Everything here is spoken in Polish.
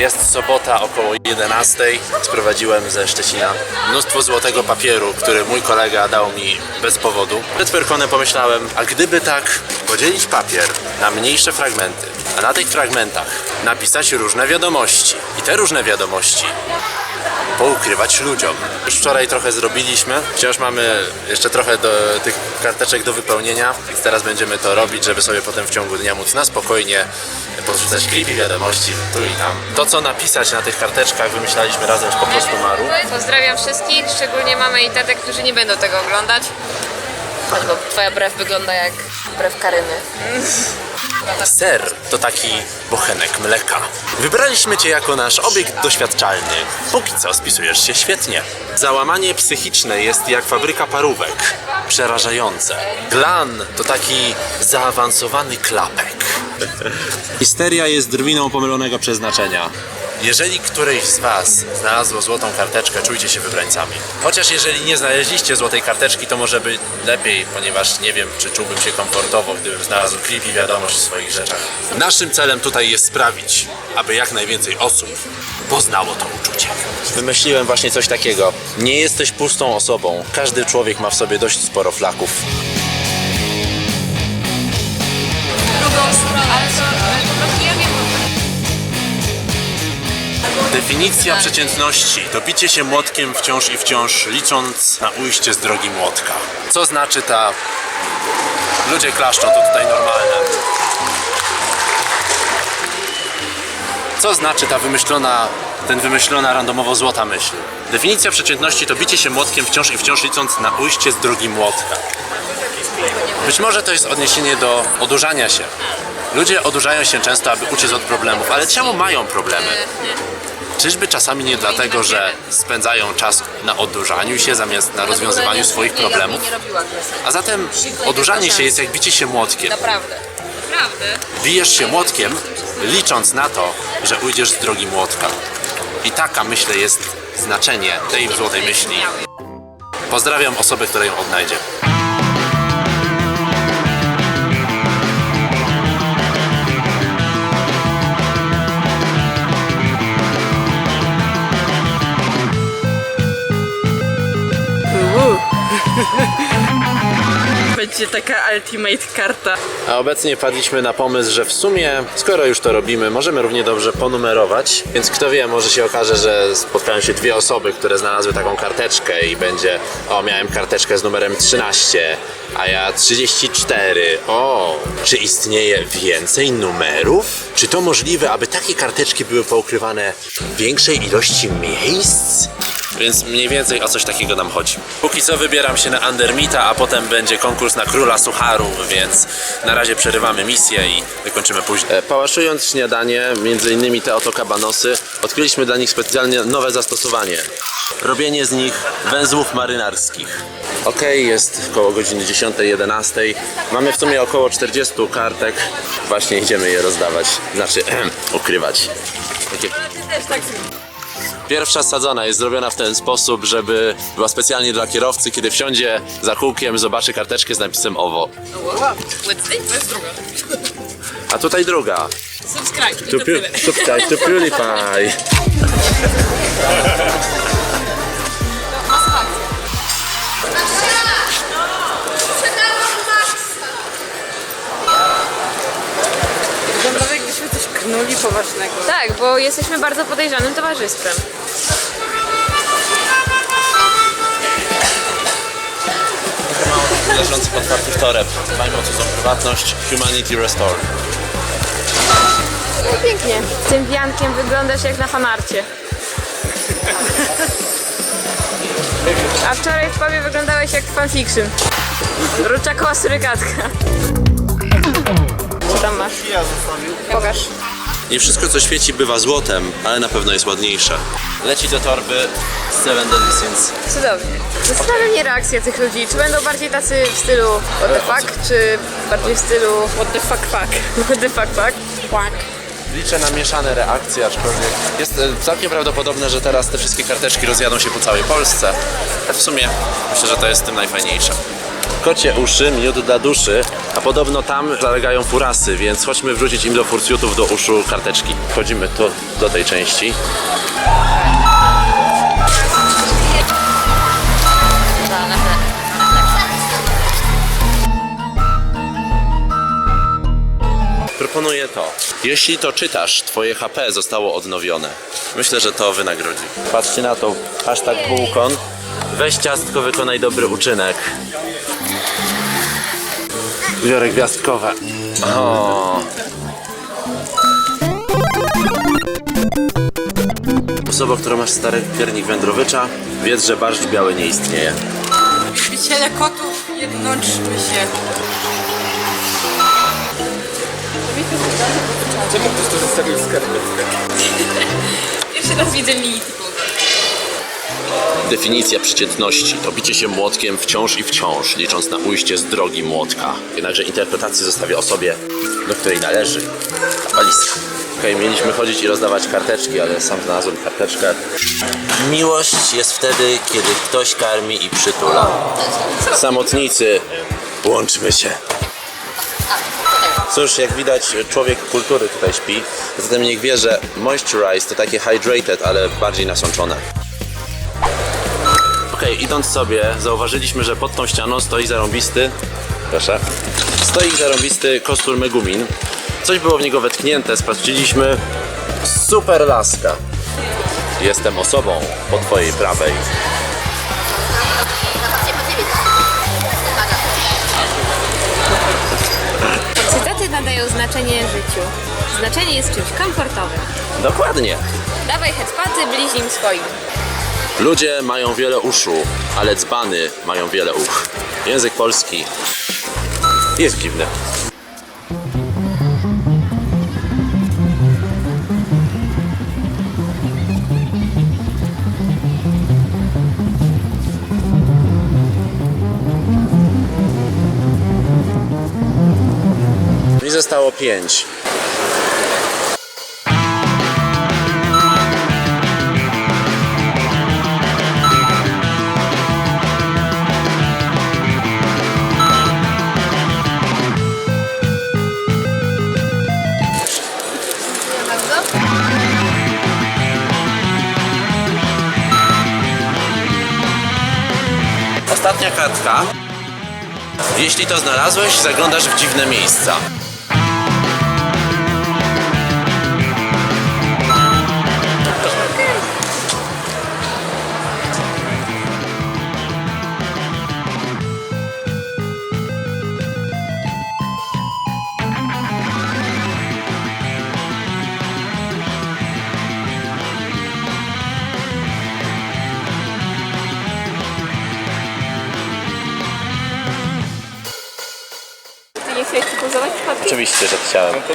Jest sobota około 11. Sprowadziłem ze Szczecina mnóstwo złotego papieru, który mój kolega dał mi bez powodu. Przed pomyślałem, a gdyby tak podzielić papier na mniejsze fragmenty, a na tych fragmentach napisać różne wiadomości. I te różne wiadomości poukrywać ludziom. Już wczoraj trochę zrobiliśmy, wciąż mamy jeszcze trochę do, tych karteczek do wypełnienia, więc teraz będziemy to robić, żeby sobie potem w ciągu dnia móc na spokojnie podrzucać klipy wiadomości tu i tam. To co napisać na tych karteczkach wymyślaliśmy razem z po prostu Maru. Pozdrawiam wszystkich, szczególnie mamy i tatę, którzy nie będą tego oglądać. Chodź, bo twoja brew wygląda jak brew Karyny. Ser to taki bochenek mleka. Wybraliśmy Cię jako nasz obiekt doświadczalny. Póki co spisujesz się świetnie. Załamanie psychiczne jest jak fabryka parówek. Przerażające. Glan to taki zaawansowany klapek. Histeria jest drwiną pomylonego przeznaczenia. Jeżeli któreś z Was znalazło złotą karteczkę, czujcie się wybrańcami. Chociaż jeżeli nie znaleźliście złotej karteczki, to może by lepiej, ponieważ nie wiem, czy czułbym się komfortowo, gdybym znalazł klip i wiadomość w swoich rzeczach. Naszym celem tutaj jest sprawić, aby jak najwięcej osób poznało to uczucie. Wymyśliłem właśnie coś takiego. Nie jesteś pustą osobą. Każdy człowiek ma w sobie dość sporo flaków. Definicja przeciętności to bicie się młotkiem wciąż i wciąż, licząc na ujście z drogi młotka. Co znaczy ta... Ludzie klaszczą, to tutaj normalne. Co znaczy ta wymyślona, ten wymyślona randomowo złota myśl? Definicja przeciętności to bicie się młotkiem wciąż i wciąż, licząc na ujście z drogi młotka. Być może to jest odniesienie do odurzania się. Ludzie odurzają się często, aby uciec od problemów, ale czemu mają problemy? Czyżby czasami nie dlatego, że spędzają czas na odurzaniu się zamiast na rozwiązywaniu swoich problemów? A zatem odurzanie się jest jak bicie się młotkiem. Naprawdę. Naprawdę? Bijesz się młotkiem, licząc na to, że ujdziesz z drogi młotka. I taka, myślę, jest znaczenie tej złotej myśli. Pozdrawiam osobę, która ją odnajdzie. Będzie taka ultimate karta. A obecnie padliśmy na pomysł, że w sumie, skoro już to robimy, możemy równie dobrze ponumerować. Więc kto wie, może się okaże, że spotkają się dwie osoby, które znalazły taką karteczkę i będzie, o, miałem karteczkę z numerem 13, a ja 34. O, czy istnieje więcej numerów? Czy to możliwe, aby takie karteczki były poukrywane w większej ilości miejsc? Więc mniej więcej o coś takiego nam chodzi. Póki co wybieram się na Undermita, a potem będzie konkurs na Króla Sucharów, więc na razie przerywamy misję i wykończymy później. E, Pałaszując śniadanie, między innymi te oto kabanosy, odkryliśmy dla nich specjalnie nowe zastosowanie. Robienie z nich węzłów marynarskich. Okej, jest około godziny 10-11. Mamy w sumie około 40 kartek. Właśnie idziemy je rozdawać, znaczy ukrywać. Takie Pierwsza sadzona jest zrobiona w ten sposób, żeby była specjalnie dla kierowcy, kiedy wsiądzie za kółkiem, zobaczy karteczkę z napisem OWO. To jest druga. A tutaj druga. Subscribe. To pi- subscribe to PewDiePie. knuli poważnego. Tak, bo jesteśmy bardzo podejrzanym towarzystwem. Leżący pod otwartych toreb. Dbajmy o cudzą prywatność. Humanity Restored. No pięknie. Tym wiankiem wyglądasz jak na fanarcie. A wczoraj w pubie wyglądałeś jak w fanfiction. Ruczakowa surygatka. Co tam masz? Pokaż. Nie wszystko co świeci bywa złotem, ale na pewno jest ładniejsze. Leci do torby Seven Deadly Sins. Cudownie. Zastanawia mnie reakcja tych ludzi. Czy będą bardziej tacy w stylu what the fuck, czy bardziej w stylu What the fuck fuck. what the fuck fuck? Quack. Liczę na mieszane reakcje, aczkolwiek jest e, całkiem prawdopodobne, że teraz te wszystkie karteczki rozjadą się po całej Polsce. W sumie myślę, że to jest tym najfajniejsze. Kocie uszy, miód dla duszy, a podobno tam zalegają furasy, więc chodźmy wrzucić im do furcjutów do uszu karteczki. Wchodzimy tu do tej części. Proponuję to. Jeśli to czytasz, twoje HP zostało odnowione. Myślę, że to wynagrodzi. Patrzcie na to. Hashtag bułkon. Weź ciastko, wykonaj dobry uczynek. Biorę gwiazdkowe. O. Osoba, która masz stary piernik wędrowycza, wiedz, że barszcz biały nie istnieje. Wieciele kotów, jednoczmy się. Czemu ktoś to zostawił w skarpetkę? Pierwszy raz widzę mini typu. Definicja przeciętności to bicie się młotkiem wciąż i wciąż, licząc na ujście z drogi młotka. Jednakże interpretację zostawia osobie, do której należy walizka. Okej, mieliśmy chodzić i rozdawać karteczki, ale sam znalazłem karteczkę. Miłość jest wtedy, kiedy ktoś karmi i przytula. Samotnicy, łączmy się. Cóż, jak widać, człowiek kultury tutaj śpi. Zatem niech wie, że moisturize to takie hydrated, ale bardziej nasączone. Okej, idąc sobie, zauważyliśmy, że pod tą ścianą stoi zarąbisty. Proszę. Stoi zarąbisty kostur Megumin. Coś było w niego wetknięte, sprawdziliśmy. Super laska. Jestem osobą po twojej prawej. Cytaty nadają znaczenie życiu. Znaczenie jest czymś komfortowym. Dokładnie. Dawaj headpaty bliźnim swoim. Ludzie mają wiele uszu, ale dzbany mają wiele uch. Język polski jest dziwny. Mi zostało pięć. Ostatnia kartka. Jeśli to znalazłeś, zaglądasz w dziwne miejsca. Oczywiście, że chciałem.